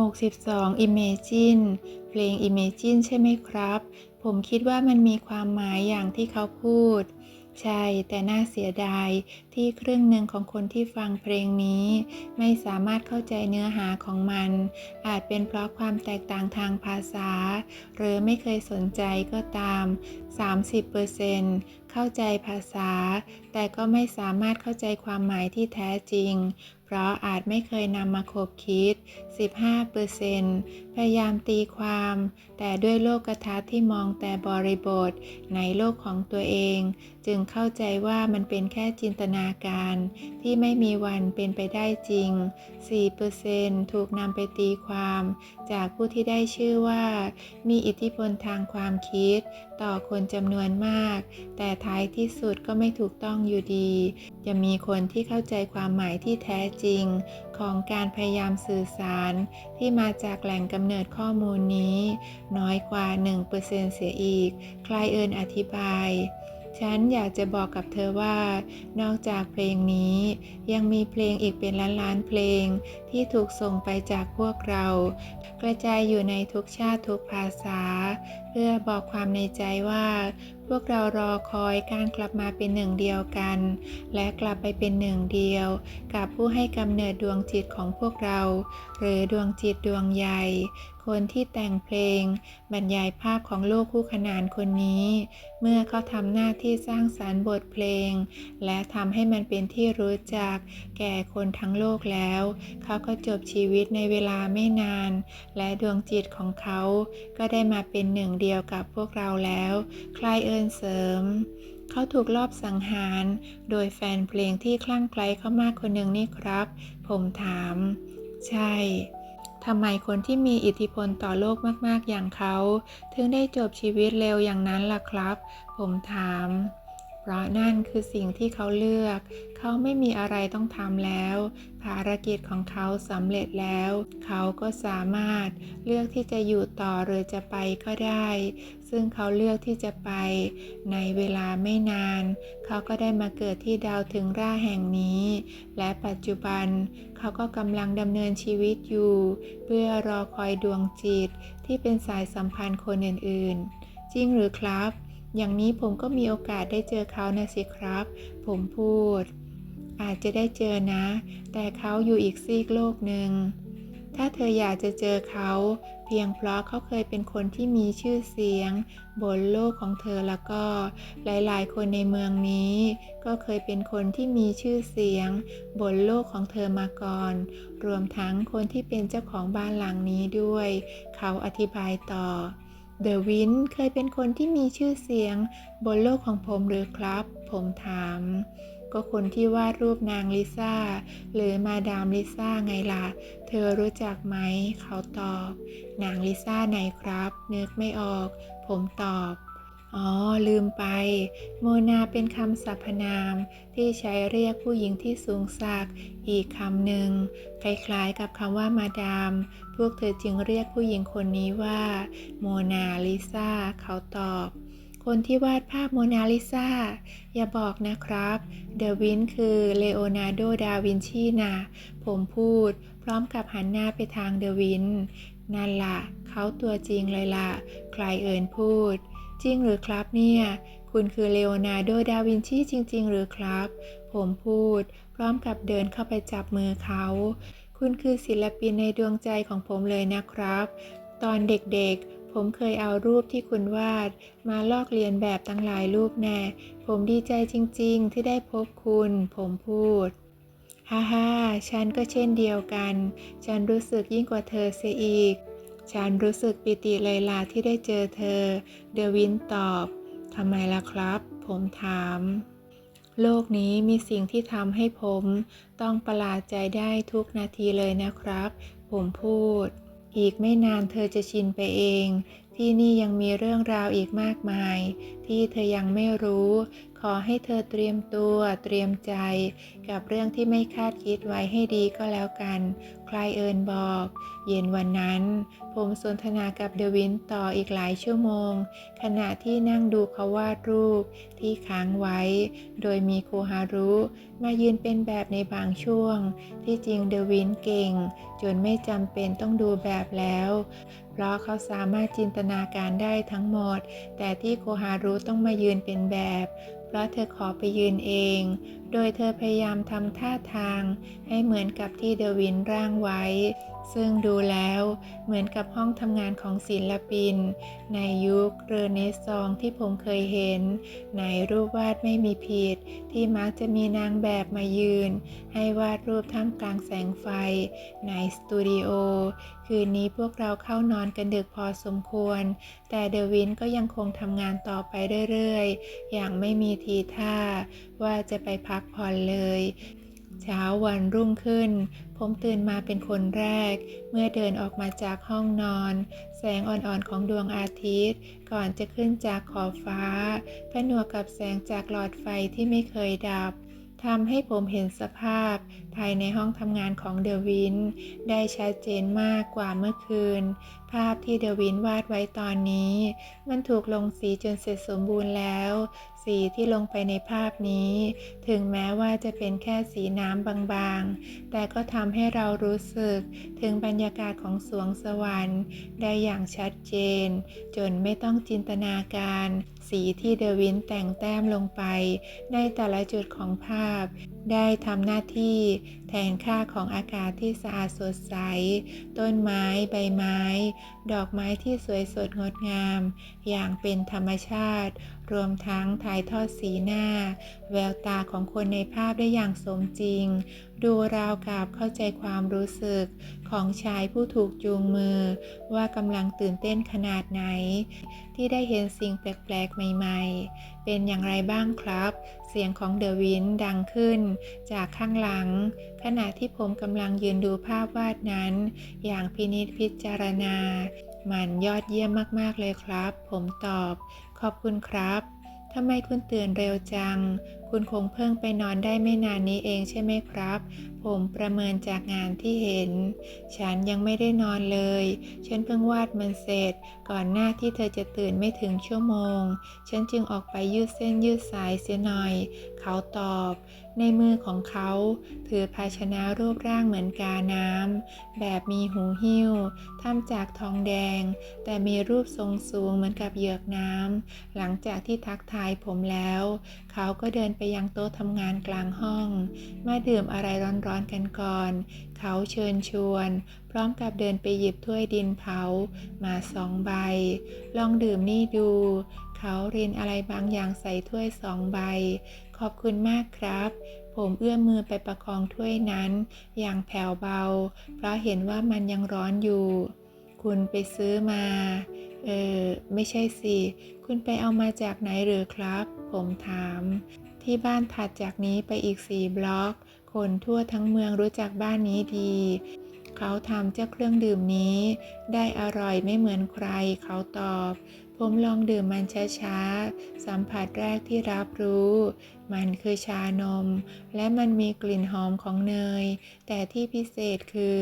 62 Imagine เพลง Imagine ใช่ไหมครับ ผมคิดว่ามันมีความหมายอย่างที่เขาพูด ใช่ แต่น่าเสียดายที่ครึ่งหนึ่งของคนที่ฟังเพลงนี้ ไม่สามารถเข้าใจเนื้อหาของมัน อาจเป็นเพราะความแตกต่างทางภาษา หรือไม่เคยสนใจก็ตาม 30%เข้าใจภาษา แต่ก็ไม่สามารถเข้าใจความหมายที่แท้จริง เพราะอาจไม่เคยนำมาคบคิด 15%พยายามตีความ แต่ด้วยโลกทัศน์ที่มองแต่บริบท ในโลกของตัวเอง จึงเข้าใจว่ามันเป็นแค่จินตนาการ ที่ไม่มีวันเป็นไปได้จริง 4%ถูกนำไปตีความ จากผู้ที่ได้ชื่อว่า มีอิทธิพลทางความคิด ต่อคนจำนวนมาก แต่ท้ายที่สุดก็ไม่ถูกต้องอยู่ดี จะมีคนที่เข้าใจความหมายที่แท้จริง ของการพยายามสื่อสาร ที่มาจากแหล่งกำเนิดข้อมูลนี้ น้อยกว่า 1%เสียอีก ใครเอินอธิบาย ฉันอยากจะบอกกับเธอว่า นอกจากเพลงนี้ ยังมีเพลงอีกเป็นล้านๆเพลงที่ถูกส่งไปจากพวกเรา กระจายอยู่ในทุกชาติทุกภาษา เพื่อบอกความในใจว่า พวกเรารอคอยการกลับมาเป็นหนึ่งเดียวกัน และกลับไปเป็นหนึ่งเดียว กับผู้ให้กำเนิดดวงจิตของพวกเรา หรือดวงจิตดวงใหญ่ คนที่แต่งเพลง บรรยายภาพของโลกคู่ขนานคนนี้ เมื่อเขาทำหน้าที่สร้างสารรค์บทเพลง และทำให้มันเป็นที่รู้จัก แก่คนทั้งโลกแล้ว เขาก็จบชีวิตในเวลาไม่นาน และดวงจิตของเขาก็ได้มาเป็นหนึ่งเดียวกับพวกเราแล้ว ใครเอินเสริมเขาถูกลอบสังหาร โดยแฟนเพลงที่คลั่งไคล้เขามากคนหนึ่งนี่ครับ ผมถาม ใช่ ทำไมคนที่มีอิทธิพลต่อโลกมากๆอย่างเขา ถึงได้จบชีวิตเร็วอย่างนั้นล่ะครับ ผมถาม เพราะนั่นคือสิ่งที่เขาเลือก เขาไม่มีอะไรต้องทำแล้ว ภารกิจของเขาสำเร็จแล้ว เขาก็สามารถเลือกที่จะอยู่ต่อหรือจะไปก็ได้ ซึ่งเขาเลือกที่จะไป ในเวลาไม่นาน เขาก็ได้มาเกิดที่ดาวถึงร่าแห่งนี้ และปัจจุบัน เขาก็กำลังดำเนินชีวิตอยู่ เพื่อรอคอยดวงจิตที่เป็นสายสัมพันธ์คนอื่น ๆ จริงหรือครับ อย่างนี้ผมก็มีโอกาสได้เจอเขานะสิครับ ผมพูด อาจจะได้เจอนะ แต่เขาอยู่อีกซีกโลกหนึ่ง ถ้าเธออยากจะเจอเขา เพียงเพราะเขาเคยเป็นคนที่มีชื่อเสียง บนโลกของเธอแล้วก็ หลายๆ คนในเมืองนี้ ก็เคยเป็นคนที่มีชื่อเสียง บนโลกของเธอมาก่อน รวมทั้งคนที่เป็นเจ้าของบ้านหลังนี้ด้วย เขาอธิบายต่อ เดอะวินเคยเป็นคนที่มีชื่อเสียง บนโลกของผมหรือครับ ผมถาม ก็คนที่วาดรูปนางลิซ่า หรือมาดามลิซ่าไงล่ะ เธอรู้จักไหม เขาตอบ นางลิซ่าไหนครับ นึกไม่ออก ผมตอบ อ๋อ ลืมไป โมนาเป็นคำสรรพนามที่ใช้เรียกผู้หญิงที่สูงสักอีกคำหนึ่ง คล้ายๆกับคำว่ามาดาม พวกเธอจึงเรียกผู้หญิงคนนี้ว่า โมนาลิซาเขาตอบ คนที่วาดภาพโมนาลิซาอย่าบอกนะครับ เดวินคือเลโอนาร์โด ดาวินชีนะผมพูด พร้อมกับหันหน้าไปทางเดวิน นั่นล่ะ เขาตัวจริงเลยล่ะ ใครเอินพูด จริงหรือครับเนี่ย คุณคือเลโอนาร์โด ดาวินชีจริง ๆ หรือครับ ผมพูด พร้อมกับเดินเข้าไปจับมือเขา คุณคือศิลปินในดวงใจของผมเลยนะครับ ตอนเด็กๆ ผมเคยเอารูปที่คุณวาด มาลอกเลียนแบบตั้งหลายรูปแน่ ผมดีใจจริง ๆ ที่ได้พบคุณ ผมพูดฮ่าฮ่าฉันก็เช่นเดียวกัน ฉันรู้สึกยิ่งกว่าเธอเสียอีก ฉันรู้สึกปิติเลยล่ะที่ได้เจอเธอ เดวินตอบ ทำไมล่ะครับ ผมถาม โลกนี้มีสิ่งที่ทำให้ผม ต้องประหลาดใจได้ทุกนาทีเลยนะครับ ผมพูด อีกไม่นานเธอจะชินไปเอง ที่นี่ยังมีเรื่องราวอีกมากมาย ที่เธอยังไม่รู้ ขอให้เธอเตรียมตัว เตรียมใจ กับเรื่องที่ไม่คาดคิดไว้ให้ดีก็แล้วกัน ใคลายเอิญบอก เย็นวันนั้น ผมสนทนากับเดวินต่ออีกหลายชั่วโมง ขณะที่นั่งดูเขาวาดรูปที่ค้างไว้ โดยมีโคฮารุมายืนเป็นแบบในบางช่วง ที่จริงเดวินเก่ง จนไม่จำเป็นต้องดูแบบแล้ว เพราะเขาสามารถจินตนาการได้ทั้งหมด แต่ที่โคฮารุต้องมายืนเป็นแบบ เพราะเธอขอไปยืนเอง โดยเธอพยายามทำท่าทาง ให้เหมือนกับที่เดวินร่างไว้ ซึ่งดูแล้วเหมือนกับห้องทำงานของศิลปิน ในยุคเรเนซองส์ที่ผมเคยเห็น ในรูปวาดไม่มีผิด ที่มักจะมีนางแบบมายืน ให้วาดรูปท่ามกลางแสงไฟ ในสตูดิโอ คืนนี้พวกเราเข้านอนกันดึกพอสมควร แต่เดวินก็ยังคงทำงานต่อไปเรื่อยๆ อย่างไม่มีทีท่า ว่าจะไปพักผ่อนเลย เช้าวันรุ่งขึ้น ผมตื่นมาเป็นคนแรก เมื่อเดินออกมาจากห้องนอน แสงอ่อนๆของดวงอาทิตย์ ก่อนจะขึ้นจากขอบฟ้าผนวกกับแสงจากหลอดไฟที่ไม่เคยดับทำให้ผมเห็นสภาพ ภายในห้องทำงานของเดวิน ได้ชัดเจนมากกว่าเมื่อคืน ภาพที่เดวินวาดไว้ตอนนี้ มันถูกลงสีจนเสร็จสมบูรณ์แล้ว สีที่ลงไปในภาพนี้ ถึงแม้ว่าจะเป็นแค่สีน้ำบางๆ แต่ก็ทำให้เรารู้สึกถึงบรรยากาศของสวงสวรรค์ ได้อย่างชัดเจน จนไม่ต้องจินตนาการ สีที่เดวินแต่งแต้มลงไป ในแต่ละจุดของภาพ ได้ทำหน้าที่แทนค่าของอากาศที่สะอาดสดใส ต้นไม้ใบไม้ ดอกไม้ที่สวยสดงดงาม อย่างเป็นธรรมชาติ รวมทั้งถ่ายทอดสีหน้า แววตาของคนในภาพได้อย่างสมจริง ดูราวกับเข้าใจความรู้สึกของชายผู้ถูกจูงมือ ว่ากำลังตื่นเต้นขนาดไหน ที่ได้เห็นสิ่งแปลกๆใหม่ ๆ เป็นอย่างไรบ้างครับ เสียงของเดวินดังขึ้น จากข้างหลัง ขณะที่ผมกำลังยืนดูภาพวาดนั้น อย่างพินิจพิจารณา มันยอดเยี่ยมมากๆเลยครับ ผมตอบ ขอบคุณครับทำไมคุณตื่นเร็วจัง คุณคงเพิ่งไปนอนได้ไม่นานนี้เองใช่ไหมครับ ผมประเมินจากงานที่เห็น ฉันยังไม่ได้นอนเลย ฉันเพิ่งวาดมันเสร็จ ก่อนหน้าที่เธอจะตื่นไม่ถึงชั่วโมง ฉันจึงออกไปยืดเส้นยืดสายเสียหน่อย เขาตอบ ในมือของเขา ถือภาชนะรูปร่างเหมือนกาน้ำแบบมีหูหิ้วทำจากทองแดง แต่มีรูปทรงสูงเหมือนกับเหยือกน้ำหลังจากที่ทักทายผมแล้ว เขาก็เดินไปไปยังโต๊ะทำงานกลางห้อง มาดื่มอะไรร้อนๆกันก่อน เขาเชิญชวน พร้อมกับเดินไปหยิบถ้วยดินเผา มาสองใบ ลองดื่มนี่ดู เขาเรียนอะไรบางอย่างใส่ถ้วยสองใบ ขอบคุณมากครับผมเอื้อมมือไปประคองถ้วยนั้น อย่างแผ่วเบา เพราะเห็นว่ามันยังร้อนอยู่ คุณไปซื้อมา เออ ไม่ใช่สิ คุณไปเอามาจากไหนหรือครับ ผมถาม ที่บ้านถัดจากนี้ไปอีกสี่บล็อก คนทั่วทั้งเมืองรู้จักบ้านนี้ดี เขาทำเจ้าเครื่องดื่มนี้ ได้อร่อยไม่เหมือนใคร เขาตอบ ผมลองดื่มมันช้าๆ สัมผัสแรกที่รับรู้ มันคือชานม และมันมีกลิ่นหอมของเนย แต่ที่พิเศษคือ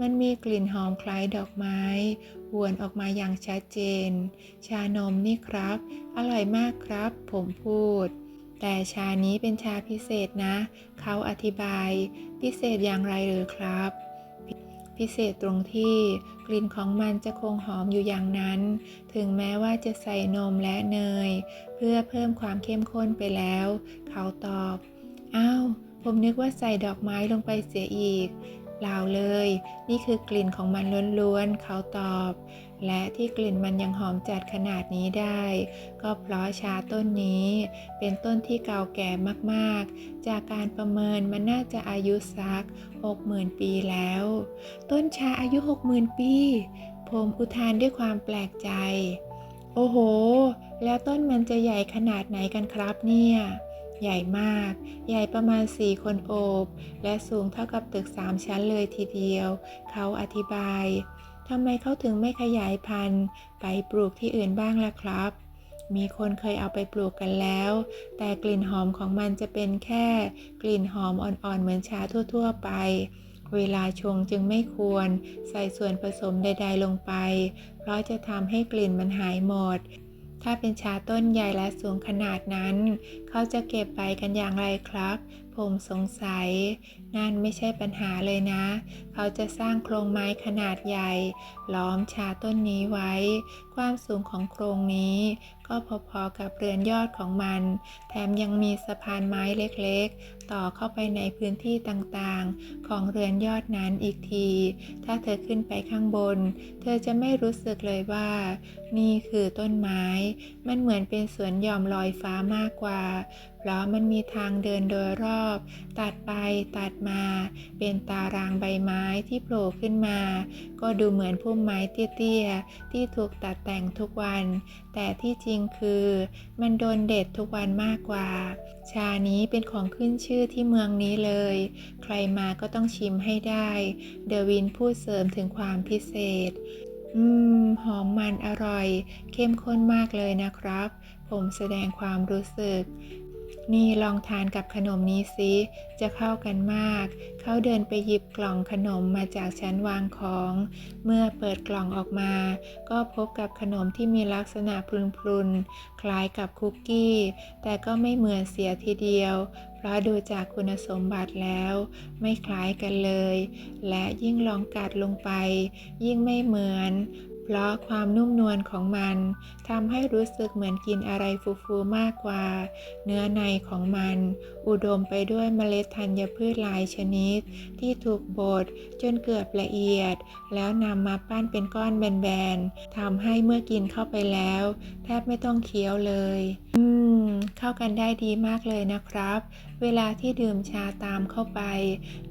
มันมีกลิ่นหอมคล้ายดอกไม้หวนออกมาอย่างชัดเจน ชานมนี่ครับ อร่อยมากครับ ผมพูด แต่ชานี้เป็นชาพิเศษนะ เขาอธิบาย พิเศษอย่างไรหรือครับ พิเศษตรงที่กลิ่นของมันจะคงหอมอยู่อย่างนั้น ถึงแม้ว่าจะใส่นมและเนย เพื่อเพิ่มความเข้มข้นไปแล้ว เขาตอบ อ้าว ผมนึกว่าใส่ดอกไม้ลงไปเสียอีกเปล่าเลย นี่คือกลิ่นของมันล้วนๆ เขาตอบ และที่กลิ่นมันยังหอมจัดขนาดนี้ได้ ก็เพราะชาต้นนี้ เป็นต้นที่เก่าแก่มากๆ จากการประเมินมันน่าจะอายุสัก 60,000 ปีแล้ว ต้นชาอายุ 60,000 ปี ผมอุทานด้วยความแปลกใจ โอ้โห แล้วต้นมันจะใหญ่ขนาดไหนกันครับเนี่ยใหญ่มาก ใหญ่ประมาณ4คนโอบ และสูงเท่ากับตึก3ชั้นเลยทีเดียว เขาอธิบาย ทำไมเขาถึงไม่ขยายพันธุ์ ไปปลูกที่อื่นบ้างล่ะครับ มีคนเคยเอาไปปลูกกันแล้ว แต่กลิ่นหอมของมันจะเป็นแค่ กลิ่นหอมอ่อนๆเหมือนชาทั่ว ๆ ไปเวลาชงจึงไม่ควรใส่ส่วนผสมใด ๆ ลงไป เพราะจะทำให้กลิ่นมันหายหมด ถ้าเป็นชาต้นใหญ่และสูงขนาดนั้นเขาจะเก็บใบกันอย่างไรครับ ผมสงสัย นั่นไม่ใช่ปัญหาเลยนะ เขาจะสร้างโครงไม้ขนาดใหญ่ ล้อมชาต้นนี้ไว้ ความสูงของโครงนี้ ก็พอๆกับเรือนยอดของมัน แถมยังมีสะพานไม้เล็กๆ ต่อเข้าไปในพื้นที่ต่างๆ ของเรือนยอดนั้นอีกที ถ้าเธอขึ้นไปข้างบน เธอจะไม่รู้สึกเลยว่า นี่คือต้นไม้ มันเหมือนเป็นสวนหย่อมลอยฟ้ามากกว่าเพราะมันมีทางเดินโดยรอบ ตัดไปตัดมา เป็นตารางใบไม้ที่โผล่ขึ้นมา ก็ดูเหมือนพุ่มไม้เตี้ยๆ ที่ถูกตัดแต่งทุกวัน แต่ที่จริงคือ มันโดนเด็ดทุกวันมากกว่า ชานี้เป็นของขึ้นชื่อที่เมืองนี้เลย ใครมาก็ต้องชิมให้ได้ เดวินพูดเสริมถึงความพิเศษ อืม หอมมันอร่อย เข้มข้นมากเลยนะครับ ผมแสดงความรู้สึก นี่ลองทานกับขนมนี้สิ จะเข้ากันมาก เขาเดินไปหยิบกล่องขนมมาจากชั้นวางของ เมื่อเปิดกล่องออกมา ก็พบกับขนมที่มีลักษณะพรุนๆ คล้ายกับคุกกี้ แต่ก็ไม่เหมือนเสียทีเดียวเพราะดูจากคุณสมบัติแล้ว ไม่คล้ายกันเลย และยิ่งลองกัดลงไป ยิ่งไม่เหมือน เพราะความนุ่มนวลของมันทำให้รู้สึกเหมือนกินอะไรฟูๆมากกว่า เนื้อในของมัน อุดมไปด้วยเมล็ดธัญพืชหลายชนิด ที่ถูกบดจนเกือบละเอียด แล้วนำมาปั้นเป็นก้อนแบนๆทำให้เมื่อกินเข้าไปแล้ว แทบไม่ต้องเคี้ยวเลย อืม เข้ากันได้ดีมากเลยนะครับ เวลาที่ดื่มชาตามเข้าไป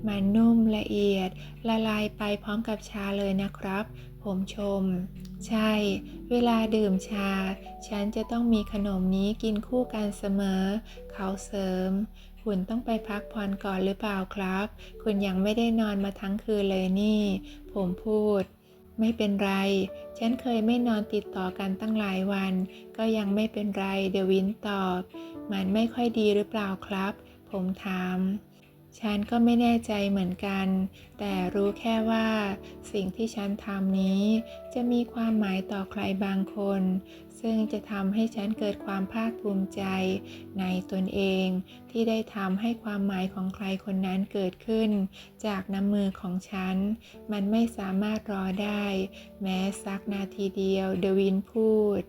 มันนุ่มละเอียด ละลายไปพร้อมกับชาเลยนะครับ ผมชม ใช่ เวลาดื่มชา ฉันจะต้องมีขนมนี้กินคู่กันเสมอ เขาเสริม คุณต้องไปพักผ่อนก่อนหรือเปล่าครับ คุณยังไม่ได้นอนมาทั้งคืนเลยนี่ ผมพูด ไม่เป็นไร ฉันเคยไม่นอนติดต่อกันตั้งหลายวัน ก็ยังไม่เป็นไร เดวินตอบ มันไม่ค่อยดีหรือเปล่าครับ ผมถาม ฉันก็ไม่แน่ใจเหมือนกัน แต่รู้แค่ว่าสิ่งที่ฉันทำนี้ จะมีความหมายต่อใครบางคน ซึ่งจะทำให้ฉันเกิดความภาคภูมิใจ ในตนเองที่ได้ทำให้ความหมายของใครคนนั้นเกิดขึ้น จากน้ำมือของฉัน มันไม่สามารถรอได้ แม้สักนาทีเดียว เดวินพูด